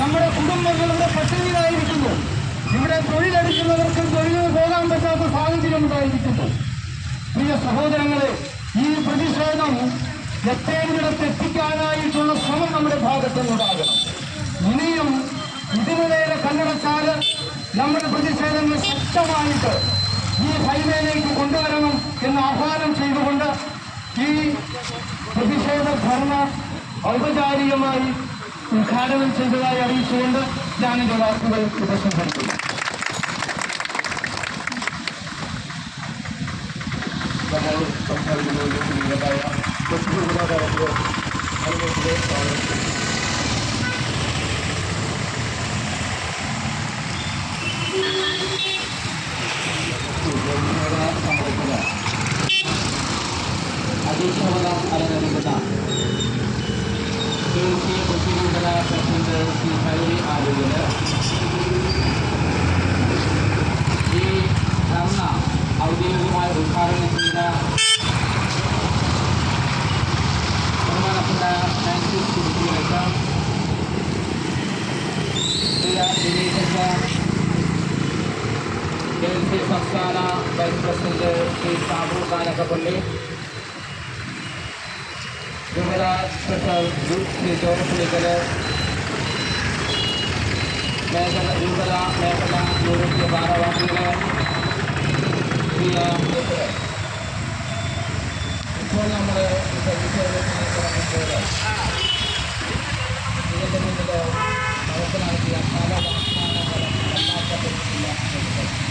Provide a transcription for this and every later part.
നമ്മുടെ കുടുംബങ്ങൾ ഇവിടെ പട്ടിണിയിലായിരിക്കുന്നു. ഇവിടെ തൊഴിലെടുക്കുന്നവർക്കും തൊഴിലിന് പോകാൻ പറ്റാത്ത സാഹചര്യം ഉണ്ടായിരിക്കുന്നു. പ്രിയ സഹോദരങ്ങളെ ഈ പ്രതിഷേധം എത്തേണ്ടിടത്ത് എത്തിക്കാനായിട്ടുള്ള ശ്രമം നമ്മുടെ ഭാഗത്ത് നിന്നുണ്ടാകണം ഇനിയും ഇതിനു നേരെ നമ്മുടെ പ്രതിഷേധങ്ങൾ ശക്തമായിട്ട് ഈ ഹൈവേയിലേക്ക് കൊണ്ടുവരണം എന്ന് ആഹ്വാനം ചെയ്തുകൊണ്ട് ഈ പ്രതിഷേധ ധർണ ഔപചാരികമായി ഉദ്ഘാടനം ചെയ്തതായി അറിയിച്ചുകൊണ്ട് ഞാനെന്റെ വാക്കുകൾ ഉപസംഹരിക്കുന്നു. നമ്മൾ സംസാരിക്കുന്നത് അധ്യക്ഷത അലങ്കരിക്കുന്ന ദേശീയ കൊച്ചുകുണ്ടല പ്രസിഡന്റ് ശ്രീ കൈരി ആരോഗ്യന് ഈ ധർണ ഔദ്യോഗികമായി ഉദ്ഘാടനം ചെയ്ത ബഹുമാനപ്പെട്ട ഫ്രാൻസിസ് കുടുക്കിയിലൊക്കെ പ്രിയ ദിനേശ് കെ എൽ സി സംസ്ഥാന vice president Shri Sabu Kanakkappally Vimala special group Shri George Pulickal മേഖല വിമല മേഖല യൂണിറ്റ് ഭാരവാഹികളെ പ്രിയ ഇപ്പോൾ നമ്മൾ പ്രതിഷേധത്തിന് ഇതിന്റെ മുന്നിൽ നമുക്ക് നടത്തിയ പല വാഗ്ദാനങ്ങളും എല്ലാത്തില്ല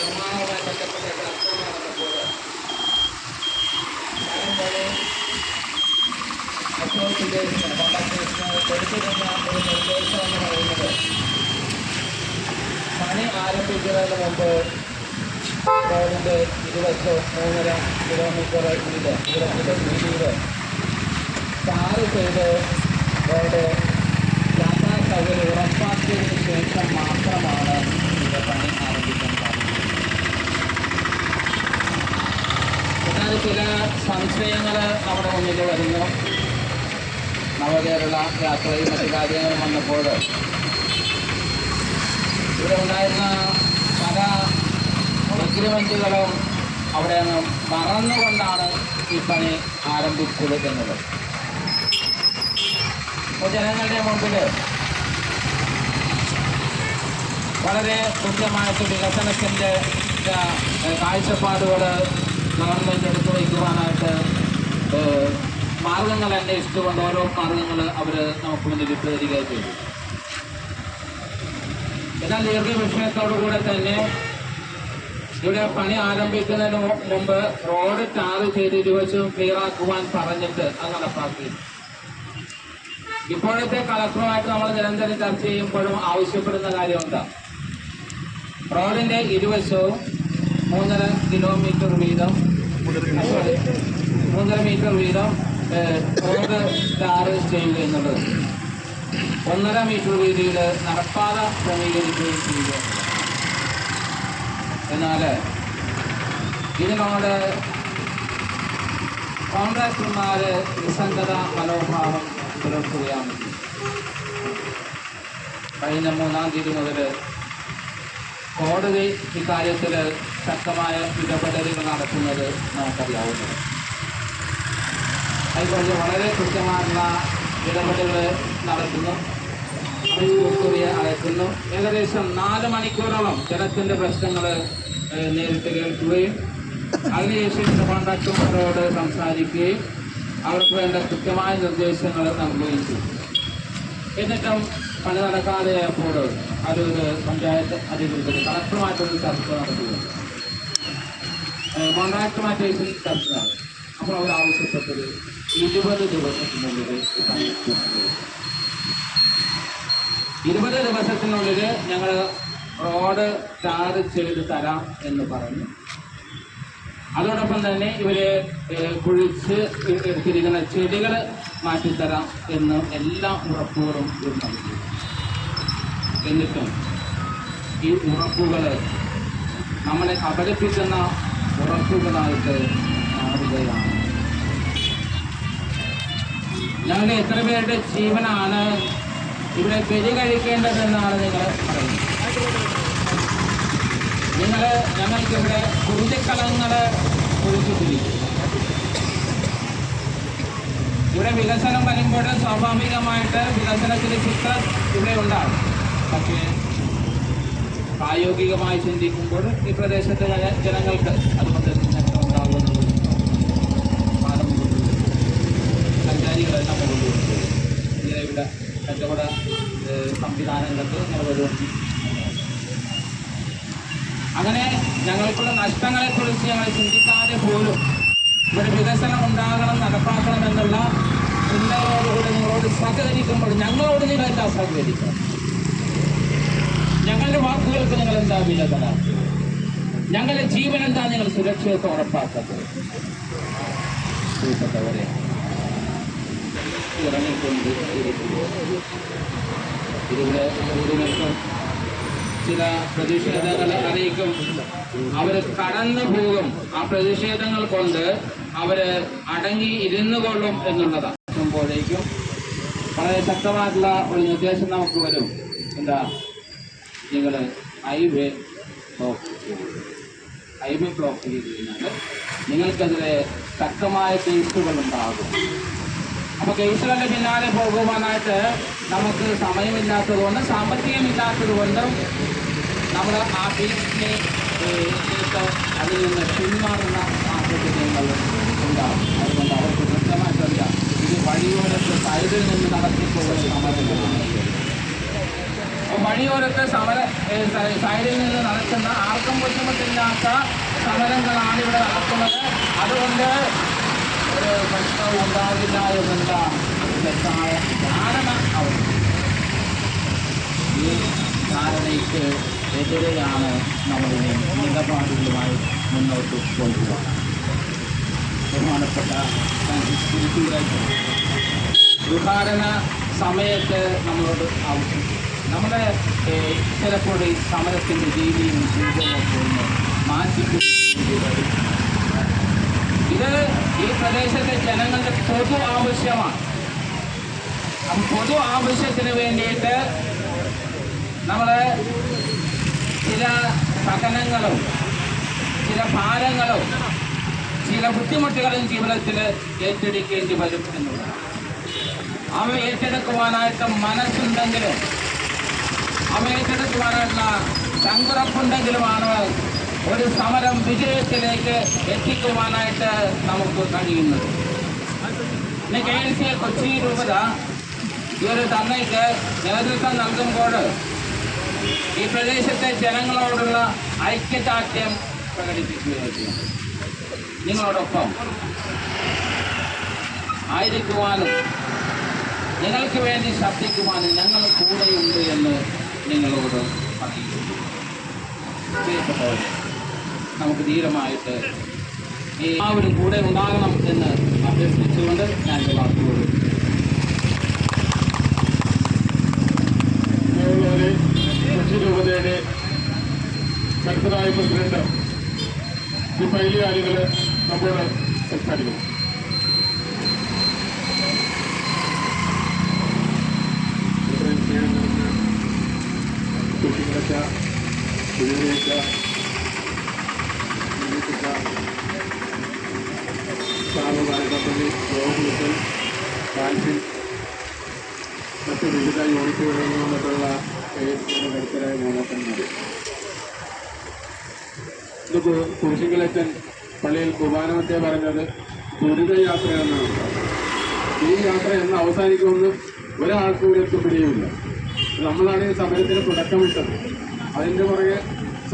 നിർമ്മാണവുമായി പണി ആരംഭിക്കുന്നതിന് മുമ്പ് റോഡിന്റെ ഇരുവശം മൂന്നര കിലോമീറ്റർ വീട് കിലോമീറ്റർ ചെയ്ത് റോഡ് യാത്രാ സൗകര്യം ഉറപ്പാക്കിയതിനു ശേഷം മാത്രമാണ് ഇവിടെ പണി ആരംഭിക്കാൻ സാധിക്കുന്നത് എന്നാൽ ചില സംശയങ്ങൾ നമ്മുടെ മുന്നിൽ വരുന്നു. നവകേരള യാത്രയും മറ്റു കാര്യങ്ങളും വന്നപ്പോൾ ഇവിടെ ഉണ്ടായിരുന്ന പല എഗ്രിമെന്റുകളും അവിടെ നിന്ന് മറന്നുകൊണ്ടാണ് ഈ പണി ആരംഭിച്ചത് എന്നത്. ജനങ്ങളുടെ മുമ്പിൽ വളരെ കൃത്യമായിട്ട് വികസനത്തിന്റെ കാഴ്ചപ്പാടുകൾ ഗവൺമെന്റ് എടുത്തു വയ്ക്കുവാനായിട്ട് ഏഹ്, മാർഗങ്ങൾ അന്വേഷിച്ചുകൊണ്ട് ഓരോ മാർഗങ്ങൾ അവർ നമുക്ക് മുന്നിൽ ഇട്ട് തരികയും ചെയ്തു. എന്നാൽ ദീർഘവിഷയത്തോടുകൂടെ തന്നെ ഇവിടെ പണി ആരംഭിക്കുന്നതിന് മുമ്പ് റോഡ് ടാർ ചെയ്ത് ഇരുവശവും ക്ലിയർ ആക്കുവാൻ പറഞ്ഞിട്ട് അത് നടപ്പാക്കി ഇപ്പോഴത്തെ കളക്ടറുമായിട്ട് നമ്മൾ നിരന്തരം ചർച്ച ചെയ്യുമ്പോഴും ആവശ്യപ്പെടുന്ന കാര്യമുണ്ട് റോഡിന്റെ ഇരുവശവും മൂന്നര കിലോമീറ്റർ വീതം മൂന്നര മീറ്റർ വീതം റോഡ് ടാർ ചെയ്യുക എന്നുള്ളത്. ഒന്നര മീറ്റർ വീതിയിൽ നടപ്പാത ക്രമീകരിക്കുകയും ചെയ്യുക. എന്നാൽ ഇതിനോട് കോൺഗ്രസ്മാർ നിസ്സംഗത മനോഭാവം പുലർത്തുകയാണ്. കഴിഞ്ഞ മൂന്നാം തീയതി മുതൽ കോടതി ഇക്കാര്യത്തിൽ ശക്തമായ ഇടപെടലുകൾ നടക്കുന്നത് നമുക്കറിയാവുന്നത്. അതുപോലെ വളരെ കൃത്യമായിട്ടുള്ള ഇടപെടലുകൾ നടക്കുന്നു. കുറിയെ അയക്കുന്നു. ഏകദേശം നാല് മണിക്കൂറോളം ജനത്തിന്റെ പ്രശ്നങ്ങൾ നേരിട്ട് കേൾക്കുകയും അതിനുശേഷം ഇതിന്റെ കോൺട്രാക്ടർമാരോട് സംസാരിക്കുകയും അവർക്ക് വേണ്ട കൃത്യമായ നിർദ്ദേശങ്ങൾ നൽകുകയും ചെയ്തു. എന്നിട്ടും പണി നടക്കാതെയപ്പോൾ അതൊരു പഞ്ചായത്ത് അധികൃതർ കളക്ടറുമായിട്ടൊരു ചർച്ച നടത്തുക കോൺട്രാക്ടറുമായിട്ട് മാറ്റേഴ്സിൽ ചർച്ചയാണ് അപ്പോൾ അവർ ആവശ്യപ്പെട്ടത് ഇരുപത് ദിവസത്തിനുള്ളിൽ. ഇരുപത് ദിവസത്തിനുള്ളിൽ ഞങ്ങൾ റോഡ് ടാർ ചെയ്ത് തരാം എന്ന് പറഞ്ഞു. അതോടൊപ്പം തന്നെ ഇവർ കുഴിച്ച് എടുത്തിരിക്കുന്ന ചെടികൾ മാറ്റിത്തരാം എന്ന് എല്ലാ ഉറപ്പുകളും ഇവർ നൽകി. എന്നിട്ടും ഈ ഉറപ്പുകൾ നമ്മളെ കബളിപ്പിക്കുന്ന ഉറപ്പുകളായിട്ട് മാറുകയാണ്. ഞങ്ങളുടെ എത്ര പേരുടെ ജീവനാണ് ഇവിടെ ബലി കഴിക്കേണ്ടതെന്നാണ് നിങ്ങൾ പറയുന്നത്? നിങ്ങൾ ഞങ്ങൾക്കിവിടെ കുരുതിക്കളങ്ങൾ കുറിച്ചിട്ടിരിക്കും ഇവിടെ വികസനം വരുമ്പോൾ സ്വാഭാവികമായിട്ട് വികസനത്തിന് ചിത്രം ഇവിടെ ഉണ്ടാകും. പക്ഷേ പ്രായോഗികമായി ചിന്തിക്കുമ്പോൾ ഈ പ്രദേശത്തെ ജനങ്ങൾക്ക് അതുകൊണ്ട് ഇവിടെ കച്ചവട സംവിധാനങ്ങൾക്ക് നിലവിലുണ്ട്. അങ്ങനെ ഞങ്ങൾക്കുള്ള നഷ്ടങ്ങളെക്കുറിച്ച് ഞങ്ങൾ ചിന്തിക്കാതെ പോലും ഇവിടെ വികസനം ഉണ്ടാകണം നടപ്പാക്കണം എന്നുള്ള ചിന്തകളോടുകൂടി നിങ്ങളോട് സഹകരിക്കുമ്പോൾ ഞങ്ങളോട് നിങ്ങൾ എന്താ സഹകരിക്കണം ഞങ്ങളുടെ വാക്കുകൾക്ക് നിങ്ങൾ എന്താ വില തരാം? ഞങ്ങളുടെ ജീവൻ എന്താ നിങ്ങൾ സുരക്ഷിതത്വം പ്രിയപ്പെട്ടവരെ ചില പ്രതിഷേധങ്ങൾ അറിയിക്കും. അവർ കടന്നു പോകും. ആ പ്രതിഷേധങ്ങൾ കൊണ്ട് അവർ അടങ്ങി ഇരുന്നു കൊള്ളും എന്നുള്ളതാണ്. മ്പോഴേക്കും വളരെ ശക്തമായിട്ടുള്ള ഒരു നിർദ്ദേശം നമുക്ക് വരും. എന്താ? നിങ്ങൾ ഹൈവേ ബ്ലോക്ക് ചെയ്തു ഹൈവേ ബ്ലോക്ക് ചെയ്ത് കഴിഞ്ഞാൽ നിങ്ങൾക്കെതിരെ ശക്തമായ കേസുകൾ ഉണ്ടാകും അപ്പൊ കേസുകളുടെ പിന്നാലെ പോകുവാനായിട്ട് നമുക്ക് സമയമില്ലാത്തത് കൊണ്ട് സാമ്പത്തികമില്ലാത്തത് കൊണ്ടും നമ്മൾ ആ ഫീസിനെ അതിൽ നിന്ന് പിന്മാറുന്ന സാഹചര്യങ്ങൾ ഉണ്ടാകും. അതുകൊണ്ട് അവർക്ക് കൃത്യമായിട്ടറിയാം. ഇത് വഴിയോരത്ത് സൈഡിൽ നിന്ന് നടത്തിപ്പോകുന്ന സമരങ്ങളാണ്. വഴിയോരത്ത് സമര സൈഡിൽ നിന്ന് നടക്കുന്ന ആർക്കും ബുദ്ധിമുട്ടില്ലാത്ത സമരങ്ങളാണ് ഇവിടെ നടക്കുന്നത്. അതുകൊണ്ട് പ്രശ്നവും ഉണ്ടാകില്ല എന്നുള്ള തെറ്റായ ധാരണ അവർ ഈ ധാരണയ്ക്ക് എതിരെയാണ് നമ്മളിനെ നിലപാടുകളുമായി മുന്നോട്ട് കൊണ്ടുപോകുന്നത് ബഹുമാനപ്പെട്ട ഉദ്ഘാടന സമയത്ത് നമ്മളോട് ആവശ്യം നമ്മുടെ ചിലപ്പോൾ ഈ സമരത്തിന്റെ രീതിയും ജീവിതവും മാറ്റിപ്പിടിക്കേണ്ടി ഇത് ഈ പ്രദേശത്തെ ജനങ്ങളുടെ പൊതു ആവശ്യമാണ്. അപ്പം പൊതു ആവശ്യത്തിന് വേണ്ടിയിട്ട് നമ്മൾ ചില സഹനങ്ങളും ചില ഭാരങ്ങളും ചില ബുദ്ധിമുട്ടുകളും ജീവിതത്തിൽ ഏറ്റെടുക്കേണ്ടി വരും എന്നുള്ളതാണ്. അവ ഏറ്റെടുക്കുവാനായിട്ട് മനസ്സുണ്ടെങ്കിലും അവ ഏറ്റെടുക്കുവാനായിട്ടുള്ള ചങ്കുറപ്പുണ്ടെങ്കിലുമാണ് ഒരു സമരം വിജയത്തിലേക്ക് എത്തിക്കുവാനായിട്ട് നമുക്ക് കഴിയുന്നത്. കെ എൽ സി കൊച്ചി രൂപത ഈ ഒരു തന്നയ്ക്ക് നേതൃത്വം നൽകുമ്പോൾ ഈ പ്രദേശത്തെ ജനങ്ങളോടുള്ള ഐക്യദാർഢ്യം പ്രകടിപ്പിക്കുകയായിരുന്നു നിങ്ങളോടൊപ്പം ആയിരിക്കുവാനും നിങ്ങൾക്ക് വേണ്ടി ശബ്ദിക്കുവാനും ഞങ്ങൾ കൂടെയുണ്ട് എന്ന് നിങ്ങളോട് പ്രിയപ്പെട്ടവരെ നമുക്ക് ധീരമായിട്ട് എല്ലാവരും കൂടെ ഉണ്ടാകണം എന്ന് അഭ്യർത്ഥിച്ചുകൊണ്ട് ഞാൻ എന്റെ ശക്തരായ പ്രസിഡന്റ് ഈ പൈലി ആളുകൾ നമ്മോട് സംസാരിക്കുന്നു. കാൽസിൻ മറ്റ് വിവിധ യൂണിറ്റുകളിൽ നിന്നിട്ടുള്ള കരുത്തരായ നേതാക്കന്മാർ ഇത് കുരിശിങ്കലച്ചൻ പള്ളിയിൽ കുമാരമത്തെ പറഞ്ഞത് ദുരിതയാത്രയെന്നാണ് ഈ യാത്ര എന്ന് അവസാനിക്കുമെന്ന് ഒരാൾക്കും ഒരു എത്തിപ്പിടിയുമില്ല നമ്മളാണ് ഈ സമരത്തിന് തുടക്കമിട്ടത്. അതിന്റെ പുറകെ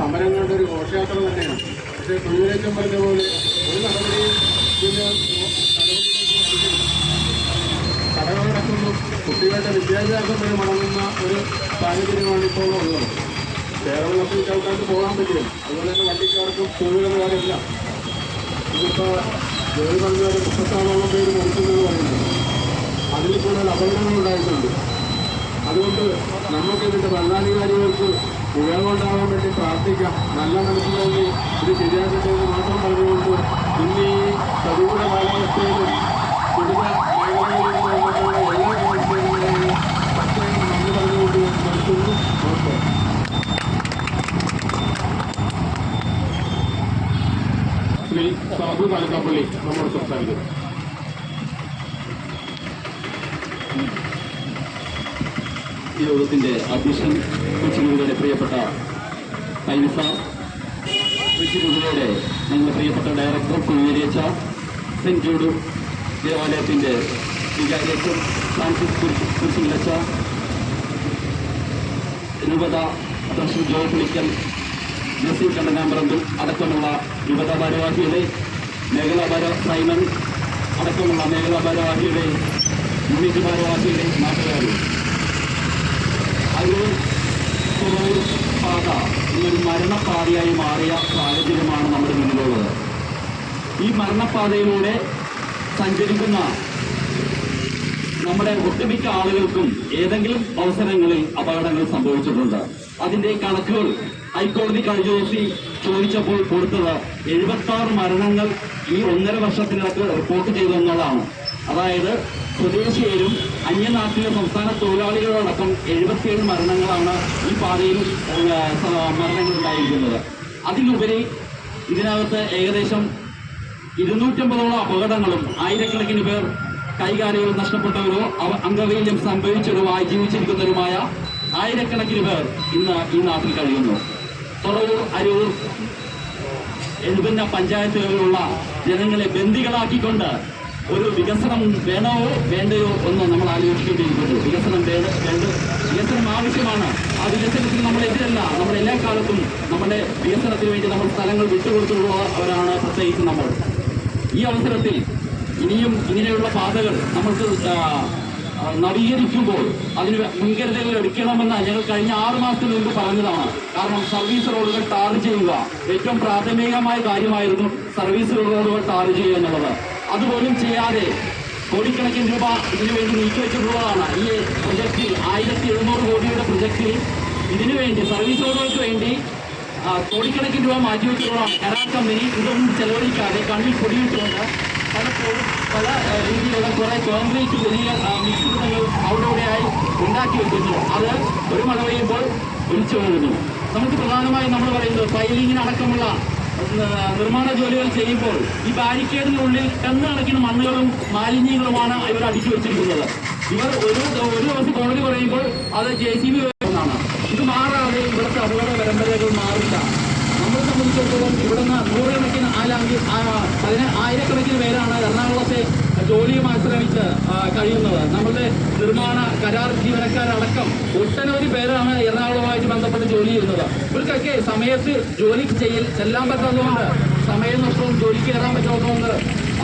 സമരങ്ങളുടെ ഒരു ഘോഷയാത്ര തന്നെയാണ്. പക്ഷേ തൊഴിലേറ്റം പറഞ്ഞ പോലെ ഒരു നടപടിയും കുട്ടികളുടെ വിദ്യാഭ്യാസം വരെ മടങ്ങുന്ന ഒരു സാഹചര്യമാണ് ഇപ്പോൾ ഉള്ളത്. കേരളത്തിൽ ആൾക്കാർക്ക് പോകാൻ പറ്റില്ല. അതുപോലെ തന്നെ വണ്ടിക്കാർക്കും ടൂവീലറുകാരില്ല ഇതിപ്പോൾ ജോലി പറഞ്ഞാൽ മുപ്പത്താറോളം പേര് മരിക്കുന്നതെന്ന് പറയുന്നത് അതിൽ കൂടുതൽ അപകടങ്ങൾ ഉണ്ടായിട്ടുണ്ട്. അതുകൊണ്ട് നമുക്ക് ഇതിന്റെ ഭരണാധികാരികൾക്ക് ഉപയോഗമുണ്ടാകാൻ വേണ്ടി പ്രാർത്ഥിക്കാം. നല്ല മനസ്സിലാക്കി ഇത് ശരിയാക്കട്ടെ എന്ന് മാത്രം പറഞ്ഞുകൊണ്ട് ഇന്ന് ഈ പ്രതികൂല കാലാവസ്ഥയിലും വിവിധ മേഖലകളിൽ കടന്നപ്പള്ളി നമ്മോട് സംസാരിക്കുന്നു യോഗത്തിന്റെ അധ്യക്ഷൻ കൊച്ചിയുടെ പ്രിയപ്പെട്ട ഐനിസ കൊച്ചിയുടെ ഞങ്ങളുടെ പ്രിയപ്പെട്ട ഡയറക്ടർ കുഞ്ഞേരിയച്ച സെന്റ് ജൂഡ് ദേവാലയത്തിന്റെ വികാരിയച്ചൻ ഫ്രാൻസിസ് കുരിശിലച്ച രൂപത ട്രഷർ ജോയ് പുളിക്കൽ നസീർ കണ്ടനാമ്പറമ്പിൽ അടക്കമുള്ള യുവത ഭാരവാഹിയുടെ മേഖലാ ഭാര സൈമൻ അടക്കമുള്ള മേഖലാ ഭാരവാഹിയുടെ യൂണിറ്റ് ഭാരവാഹിയുടെ നാട്ടുകാരും. അരൂർ തുറവൂർ പാത ഇന്നൊരു മരണപ്പാതയായി മാറിയ സാഹചര്യമാണ് നമ്മുടെ മുന്നിലുള്ളത്. ഈ മരണപ്പാതയിലൂടെ സഞ്ചരിക്കുന്ന നമ്മുടെ ഒട്ടുമിക്ക ആളുകൾക്കും ഏതെങ്കിലും അവസരങ്ങളിൽ അപകടങ്ങൾ സംഭവിച്ചിട്ടുണ്ട്. അതിന്റെ കണക്കുകൾ ഹൈക്കോടതി കഴിഞ്ഞ ദിവസം ചോദിച്ചപ്പോൾ കൊടുത്തത് എഴുപത്തി ആറ് മരണങ്ങൾ ഈ ഒന്നര വർഷത്തിനകത്ത് റിപ്പോർട്ട് ചെയ്തു എന്നുള്ളതാണ് അതായത് സ്വദേശീയരും അന്യനാട്ടിലെ സംസ്ഥാന തൊഴിലാളികളോടൊപ്പം എഴുപത്തിയേഴ് മരണങ്ങളാണ് ഈ പാതയിൽ മരണങ്ങൾ ഉണ്ടായിരിക്കുന്നത് അതിലുപരി ഇതിനകത്ത് ഏകദേശം ഇരുന്നൂറ്റമ്പതോളം അപകടങ്ങളും ആയിരക്കണക്കിന് പേർ കൈകാര്യങ്ങൾ നഷ്ടപ്പെട്ടവരോ അംഗവൈല്യം സംഭവിച്ചവരോ ആയി ജീവിച്ചിരിക്കുന്നവരുമായ ആയിരക്കണക്കിന് പേർ ഇന്ന് ഈ നാട്ടിൽ കഴിയുന്നു. തുറവൂർ അരൂർ എഴുപന്ന പഞ്ചായത്തുകളിലുള്ള ജനങ്ങളെ ബന്ദികളാക്കിക്കൊണ്ട് ഒരു വികസനം വേണോ വേണ്ടയോ എന്ന് നമ്മൾ ആലോചിക്കേണ്ടിയിരിക്കുന്നു. വികസനം വേണ്ട വികസനം ആവശ്യമാണ്. ആ വികസനത്തിന് നമ്മൾ എതിരല്ല നമ്മൾ എല്ലാ കാലത്തും നമ്മുടെ വികസനത്തിന് വേണ്ടി നമ്മൾ സ്ഥലങ്ങൾ വിട്ടുകൊടുത്തുള്ളവരാണ് പ്രത്യേകിച്ച് നമ്മൾ. ഈ അവസരത്തിൽ ഇനിയും ഇങ്ങനെയുള്ള പാതകൾ നമ്മൾക്ക് നവീകരിക്കുമ്പോൾ അതിന് മുൻകരുതലുകൾ എടുക്കണമെന്ന് ഞങ്ങൾ കഴിഞ്ഞ ആറ് മാസത്തിന് മുമ്പ് പറഞ്ഞതാണ്. കാരണം സർവീസ് റോഡുകൾ ടാർ ചെയ്യുക ഏറ്റവും പ്രാഥമികമായ കാര്യമായിരുന്നു സർവീസ് റോഡുകൾ ടാർ ചെയ്യുക എന്നുള്ളത്. അതുപോലും ചെയ്യാതെ കോടിക്കണക്കിന് രൂപ ഇതിനു വേണ്ടി നീക്കിവെച്ചിട്ടുള്ളതാണ് ഈ പ്രൊജക്റ്റിൽ ആയിരത്തി എഴുന്നൂറ് കോടിയുടെ പ്രൊജക്റ്റിൽ ഇതിനു വേണ്ടി സർവീസ് റോഡുകൾക്ക് വേണ്ടി കോടിക്കണക്കിന് രൂപ മാറ്റിവെച്ചിട്ടുള്ള കരാർ കമ്പനി ഇതൊന്നും ചെലവഴിക്കാതെ കണ്ണിൽ പൊടിയിട്ടുകൊണ്ട് പലപ്പോഴും പല രീതിയിലുള്ള കുറേ കോൺക്രീറ്റ് വലിയ മിശ്രിതങ്ങൾ അവിടെ ഇവിടെയായി ഉണ്ടാക്കി വെക്കുന്നു അത് ഒരു മഴ പെയ്യുമ്പോൾ ഒലിച്ചു പോകുന്നു. നമുക്ക് പ്രധാനമായും നമ്മൾ പറയുന്നത് ഫൈലിങ്ങിനടക്കമുള്ള നിർമ്മാണ ജോലികൾ ചെയ്യുമ്പോൾ ഈ ബാരിക്കേഡിനുള്ളിൽ കണ്ണുകണക്കിന് മണ്ണുകളും മാലിന്യങ്ങളുമാണ് ഇവർ അടിച്ചു വെച്ചിരിക്കുന്നത്. ഇവർ ഒരു ഒരു ദിവസം കോടതി പറയുമ്പോൾ അത് ജെ സി ബി എന്നാണ് ഇത് മാറാതെ ഇവിടുത്തെ അപകട പരമ്പരകൾ മാറില്ല. നമ്മളെ സംബന്ധിച്ചിടത്തോളം ഇവിടുന്ന് നൂറുകണക്കിന് ആലാങ്കി പതിന ആയിരക്കണക്കിന് പേരാണ് എറണാകുളത്തെ ജോലിയുമായി ശ്രമിച്ച് കഴിയുന്നത്. നമ്മളുടെ നിർമ്മാണ കരാർ ജീവനക്കാരടക്കം ഒട്ടനവധി പേരാണ് എറണാകുളവുമായിട്ട് ബന്ധപ്പെട്ട് ജോലി ചെയ്യുന്നത്. ഇവർക്കൊക്കെ സമയത്ത് ജോലി ചെയ്യൽ ചെല്ലാൻ പറ്റാത്തതുകൊണ്ട് സമയം നഷ്ടവും ജോലിക്ക് കയറാൻ പറ്റാത്തതുകൊണ്ട്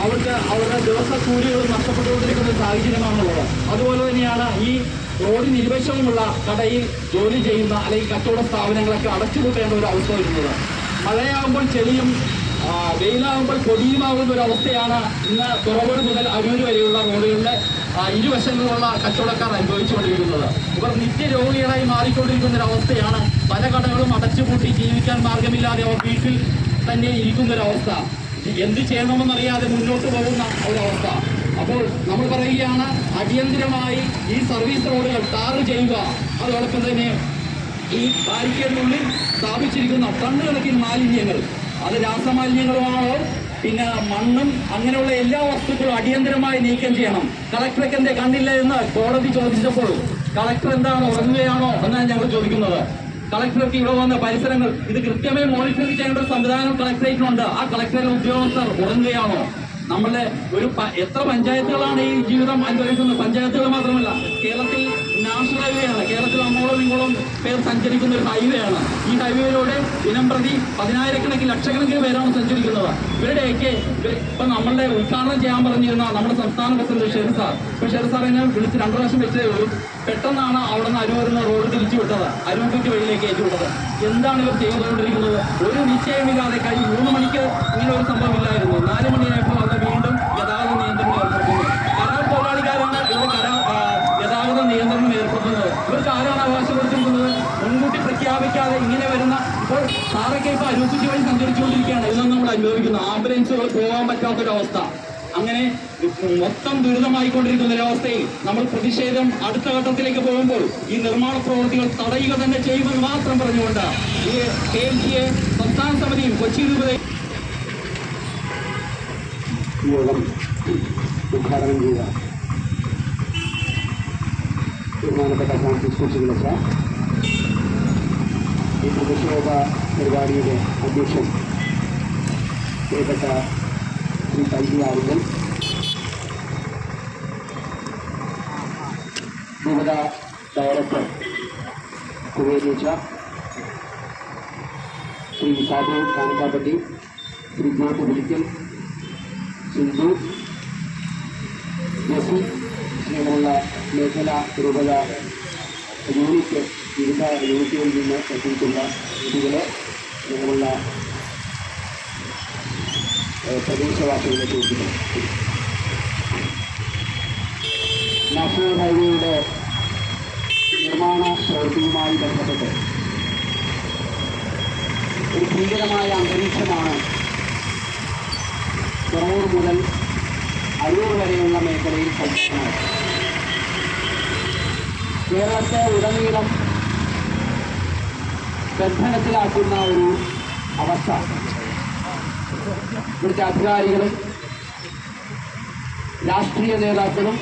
അവർക്ക് അവരുടെ ദിവസ കൂലികൾ നഷ്ടപ്പെട്ടുകൊണ്ടിരിക്കുന്ന സാഹചര്യമാണുള്ളത്. അതുപോലെ തന്നെയാണ് ഈ റോഡിന് ഇരുവശവുമുള്ള കടയിൽ ജോലി ചെയ്യുന്ന അല്ലെങ്കിൽ കച്ചവട സ്ഥാപനങ്ങളൊക്കെ അടച്ചുപൂട്ടേണ്ട ഒരു അവസ്ഥ വരുന്നത്. മഴയാകുമ്പോൾ ചെളിയും വെയിലാകുമ്പോൾ പൊടിയുമാകുന്ന ഒരു അവസ്ഥയാണ് ഇന്ന് തുറവോട് മുതൽ അരൂർ വരെയുള്ള റോഡുകളിലെ ഇരുവശങ്ങളിലുള്ള കച്ചവടക്കാർ അനുഭവിച്ചുകൊണ്ടിരിക്കുന്നത്. ഇവർ നിത്യരോഗികളായി മാറിക്കൊണ്ടിരിക്കുന്ന ഒരു അവസ്ഥയാണ്. പല കടകളും അടച്ചുപൂട്ടി ജീവിക്കാൻ മാർഗമില്ലാതെ അവർ വീട്ടിൽ തന്നെ ഇരിക്കുന്ന ഒരു അവസ്ഥ. എന്ത് ചെയ്യണമെന്നറിയാതെ മുന്നോട്ട് പോകുന്ന ഒരവസ്ഥ അപ്പോൾ നമ്മൾ പറയുകയാണ് അടിയന്തിരമായി ഈ സർവീസ് റോഡുകൾ ടാർ ചെയ്യുക. അതോടൊപ്പം തന്നെ ഈ ബാരിക്കേഡിനുള്ളിൽ സ്ഥാപിച്ചിരിക്കുന്ന ടണ്ണുകണക്കിന് മാലിന്യങ്ങൾ. അത് രാസമാലിന്യങ്ങളുമാണോ. പിന്നെ മണ്ണും അങ്ങനെയുള്ള എല്ലാ വസ്തുക്കളും അടിയന്തരമായി നീക്കം ചെയ്യണം. കളക്ടർക്ക് എന്റെ കണ്ടില്ല എന്ന് കോടതി ചോദിച്ചപ്പോൾ കളക്ടർ എന്താണ് ഉറങ്ങുകയാണോ എന്നാണ് ഞങ്ങൾ ചോദിക്കുന്നത്. കളക്ടർക്ക് ഇവിടെ വന്ന പരിസരങ്ങൾ ഇത് കൃത്യമായി മോണിറ്ററിംഗ് ചെയ്യേണ്ട ഒരു സംവിധാനം കളക്ടറേറ്റിനുണ്ട്. ആ കളക്ടറിലെ ഉദ്യോഗസ്ഥർ ഉറങ്ങുകയാണോ? നമ്മളെ ഒരു എത്ര പഞ്ചായത്തുകളാണ് ഈ ജീവിതം അനുഭവിക്കുന്നത്? പഞ്ചായത്തുകൾ മാത്രമല്ല കേരളത്തിൽ നാഷണൽ ഹൈവേ ആണ് കേരളത്തിൽ അങ്ങോളം ഇങ്ങോളം പേർ സഞ്ചരിക്കുന്ന ഒരു ഹൈവേ ആണ് ഈ ഹൈവേയിലൂടെ ദിനം പ്രതി പതിനായിരക്കണക്കിന് ലക്ഷക്കണക്കിന് പേരാണ് സഞ്ചരിക്കുന്നത്. ഇവരുടെയൊക്കെ ഇപ്പം നമ്മളുടെ ഉദ്ഘാടനം ചെയ്യാൻ പറഞ്ഞിരുന്ന നമ്മുടെ സംസ്ഥാന പ്രസിഡന്റ് ഷെറി സാർ. ഇപ്പൊ ഷെറി സാർ എന്നെ വിളിച്ച് രണ്ടു പ്രാവശ്യം വെച്ചേ ഉള്ളൂ. പെട്ടെന്നാണ് അവിടെ നിന്ന് അരുവരുന്ന റോഡ് തിരിച്ചു വിട്ടത്. അരുവയ്ക്ക് വഴിയിലേക്ക് കയറ്റി വിട്ടത്. എന്താണ് ഇവർ ചെയ്തുകൊണ്ടിരിക്കുന്നത്? ഒരു നിശ്ചയമില്ലാതെ കഴിഞ്ഞ മൂന്ന് മണിക്ക് ഇങ്ങനെ ഒരു സംഭവം ഇല്ലായിരുന്നു. നാല് മണിയായപ്പോൾ അവിടെ വീണ്ടും ഗതാഗത നിയന്ത്രണം ഏർപ്പെടുത്തുന്നു കരാർ തൊഴിലാളിക്കാരാണ് ഇവിടെ കരാർ ആ, ഗതാഗത നിയന്ത്രണം ഏർപ്പെടുത്തുന്നത് ഇവർക്ക് ആരാണ് അവകാശം കൊടുത്തിരിക്കുന്നത് മുൻകൂട്ടി പ്രഖ്യാപിക്കാതെ ഇങ്ങനെ വരുന്ന ഇപ്പോൾ സാറൊക്കെ ഇപ്പോൾ അനുസരിച്ച് വഴി സഞ്ചരിച്ചുകൊണ്ടിരിക്കുകയാണ്. ഇതൊന്നും നമ്മൾ അനുഭവിക്കുന്നു ആംബുലൻസുകൾ പോകാൻ പറ്റാത്തൊരവസ്ഥ. അങ്ങനെ മൊത്തം ദുരിതമായിക്കൊണ്ടിരിക്കുന്ന ഒരവസ്ഥയിൽ നമ്മൾ പ്രതിഷേധം അടുത്ത ഘട്ടത്തിലേക്ക് പോകുമ്പോൾ ഈ നിർമ്മാണ പ്രവൃത്തികൾ തടയുക തന്നെ ചെയ്യുമെന്ന് മാത്രം പറഞ്ഞുകൊണ്ട് ഈ കെ എം സിയെ സംസ്ഥാന സമിതിയും കൊച്ചി രൂപതയും ഉദ്ഘാടനം ചെയ്ത ബഹുമാനപ്പെട്ട ഫ്രാൻസിസ് കൊച്ചുകളച്ച ഈ പ്രതിഷേധ പരിപാടിയുടെ അധ്യക്ഷൻ പ്രിയപ്പെട്ട ശ്രീ തൈജി ആവുകൾ വിവിധ ഡയറക്ടർ കുവേരിച്ച ശ്രീ സാധു കാനക്കാപ്പട്ടി ശ്രീ ജ്യോതി പുലിക്കൽ സിന്ധു ജസി ശ്രീമുള്ള മേഖല രൂപത യൂണിറ്റ് വിവിധ യൂണിറ്റുകളിൽ നിന്ന് എത്തിയിട്ടുള്ള കുട്ടികളെ നിങ്ങളുള്ള പ്രദേശവാസികളെ ചോദിക്കുന്നു. നാഷണൽ ഹൈവേയുടെ നിർമ്മാണ പ്രവൃത്തിയുമായി ബന്ധപ്പെട്ട് ഒരു ഭീകരമായ അന്തരീക്ഷമാണ് കുറവൂർ മുതൽ അരൂർ വരെയുള്ള മേഖലയിൽ സജ്ജമാണ് കേരളത്തെ ഉടനീളം ബന്ധനത്തിലാക്കുന്ന ഒരു അവസ്ഥ. ഇവിടുത്തെ അധികാരികളും രാഷ്ട്രീയ നേതാക്കളും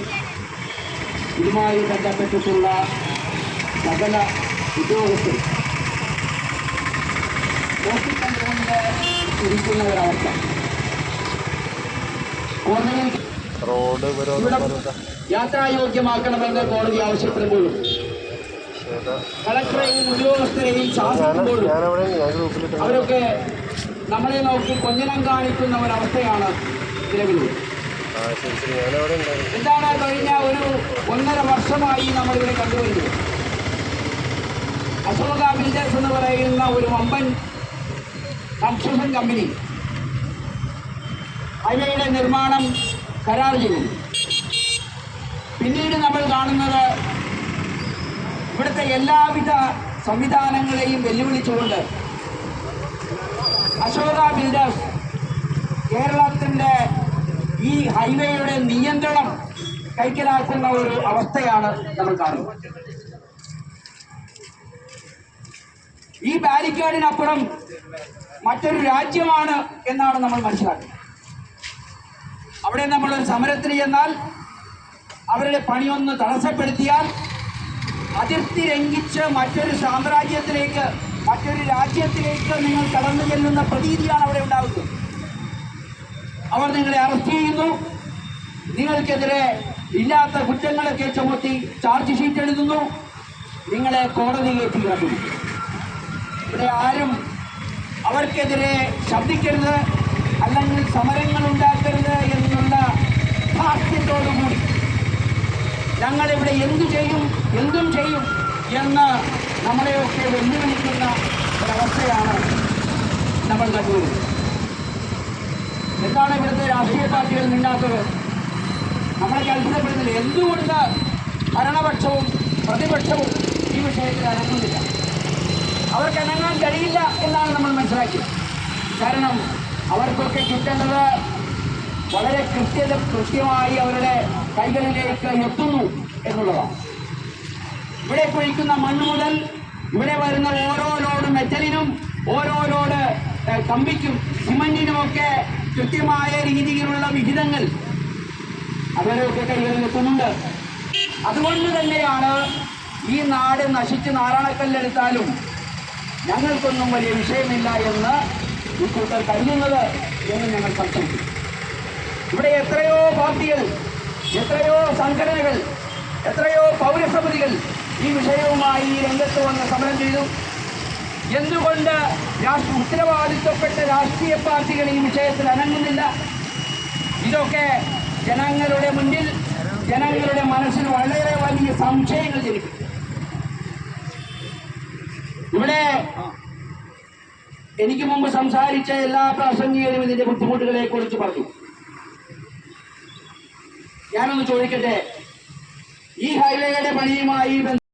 ഇതുമായി ബന്ധപ്പെട്ടിട്ടുള്ള സകല ഉദ്യോഗസ്ഥരും നോക്കിക്കണ്ടുകൊണ്ട് ഇരിക്കുന്ന ഒരവസ്ഥ. കോടതിയിൽ റോഡ് യാത്രായോഗ്യമാക്കണമെന്ന് കോടതി ആവശ്യപ്പെടുമ്പോഴും കളക്ടറെയും ഉദ്യോഗസ്ഥരെയും ശാസിക്കുമ്പോഴും അവരൊക്കെ നമ്മളെ നോക്കി കൊഞ്ഞനം കാണിക്കുന്ന ഒരവസ്ഥയാണ് നിലവിലുള്ളത്. എന്താണ് കഴിഞ്ഞ ഒരു ഒന്നര വർഷമായി നമ്മളിവിടെ കണ്ടുവരുന്നത്? അശോക ബിൽഡേഴ്സ് എന്ന് പറയുന്ന ഒരു വമ്പൻ കൺസ്ട്രക്ഷൻ കമ്പനി. ഹൈവേയുടെ നിർമ്മാണം കരാർ ചെയ്തു പിന്നീട് നമ്മൾ കാണുന്നത് ഇവിടുത്തെ എല്ലാവിധ സംവിധാനങ്ങളെയും വെല്ലുവിളിച്ചുകൊണ്ട് അശോക ബിൽഡേഴ്സ് കേരളത്തിന്റെ ഈ ഹൈവേയുടെ നിയന്ത്രണം കൈക്കലാക്കുന്ന ഒരു അവസ്ഥയാണ് നമ്മൾ കാണുന്നത്. ഈ ബാരിക്കേഡിനപ്പുറം മറ്റൊരു രാജ്യമാണ് എന്നാണ് നമ്മൾ മനസ്സിലാക്കുന്നത്. അവിടെ നമ്മൾ ഒരു സമരത്തിന് ചെന്നാൽ അവരുടെ പണിയൊന്ന് തടസ്സപ്പെടുത്തിയാൽ അതിർത്തി ലംഘിച്ച് മറ്റൊരു സാമ്രാജ്യത്തിലേക്ക് മറ്റൊരു രാജ്യത്തിലേക്ക് നിങ്ങൾ കടന്നു ചെല്ലുന്ന പ്രതീതിയാണ് അവിടെ ഉണ്ടാകുന്നത് അവർ നിങ്ങളെ അറസ്റ്റ് ചെയ്യുന്നു. നിങ്ങൾക്കെതിരെ ഇല്ലാത്ത കുറ്റങ്ങളൊക്കെ ചുമത്തി ചാർജ് ഷീറ്റ് എഴുതുന്നു. നിങ്ങളെ കോടതി കയറ്റി ഇവിടെ ആരും അവർക്കെതിരെ ശബ്ദിക്കരുത്. അല്ലെങ്കിൽ സമരങ്ങൾ ഉണ്ടാക്കരുത് എന്നുള്ള ധാർഷ്ട്യത്തോടുകൂടി ഞങ്ങളിവിടെ എന്തു ചെയ്യും എന്തും ചെയ്യും എന്ന് നമ്മളെയൊക്കെ വെല്ലുവിളിക്കുന്ന ഒരവസ്ഥയാണ് നമ്മൾ കണ്ടുവരുന്നത് എന്താണ് ഇവിടുത്തെ രാഷ്ട്രീയ പാർട്ടികൾ മിണ്ടാത്തത്? നമ്മളെ അത്ഭുതപ്പെടുന്നില്ല എന്തുകൊണ്ട് ഭരണപക്ഷവും പ്രതിപക്ഷവും ഈ വിഷയത്തിൽ അനങ്ങുന്നില്ല. അവർക്ക് അനങ്ങാൻ കഴിയില്ല എന്നാണ് നമ്മൾ മനസ്സിലാക്കിയത്. കാരണം അവർക്കൊക്കെ കിട്ടേണ്ടത് വളരെ കൃത്യത കൃത്യമായി അവരുടെ കൈകളിലേക്ക് എത്തുന്നു എന്നുള്ളതാണ്. ഇവിടെ കുഴിക്കുന്ന മണ്ണ് മുതൽ ഇവിടെ വരുന്ന ഓരോ ലോഡ് മെറ്റലിനും ഓരോ ലോഡ് കമ്പിക്കും സിമന്റിനുമൊക്കെ കൃത്യമായ രീതിയിലുള്ള വിഹിതങ്ങൾ അവരൊക്കെ കൈകളിൽ എത്തുന്നുണ്ട്. അതുകൊണ്ട് തന്നെയാണ് ഈ നാട് നശിച്ച് നാരായണക്കല്ലെടുത്താലും ഞങ്ങൾക്കൊന്നും വലിയ വിഷയമില്ല എന്ന് ഈ കൂട്ടർ കരുതുന്നത് എന്ന് ഞങ്ങൾ സംശയിക്കും ഇവിടെ എത്രയോ പാർട്ടികൾ എത്രയോ സംഘടനകൾ എത്രയോ പൗരസമിതികൾ ഈ വിഷയവുമായി രംഗത്ത് വന്ന് സമരം ചെയ്തു. എന്തുകൊണ്ട് രാഷ്ട്ര ഉത്തരവാദിത്വപ്പെട്ട രാഷ്ട്രീയ പാർട്ടികൾ ഈ വിഷയത്തിൽ അനങ്ങുന്നില്ല? ഇതൊക്കെ ജനങ്ങളുടെ മുന്നിൽ ജനങ്ങളുടെ മനസ്സിൽ വളരെ വലിയ സംശയങ്ങൾ ജനിപ്പിക്കും. ഇവിടെ എനിക്ക് മുമ്പ് സംസാരിച്ച എല്ലാ പ്രാസംഗികരും ഇതിന്റെ ബുദ്ധിമുട്ടുകളെ കുറിച്ച് പറഞ്ഞു. ഞാനൊന്ന് ചോദിക്കട്ടെ? ഈ ഹൈവേയുടെ പണിയുമായി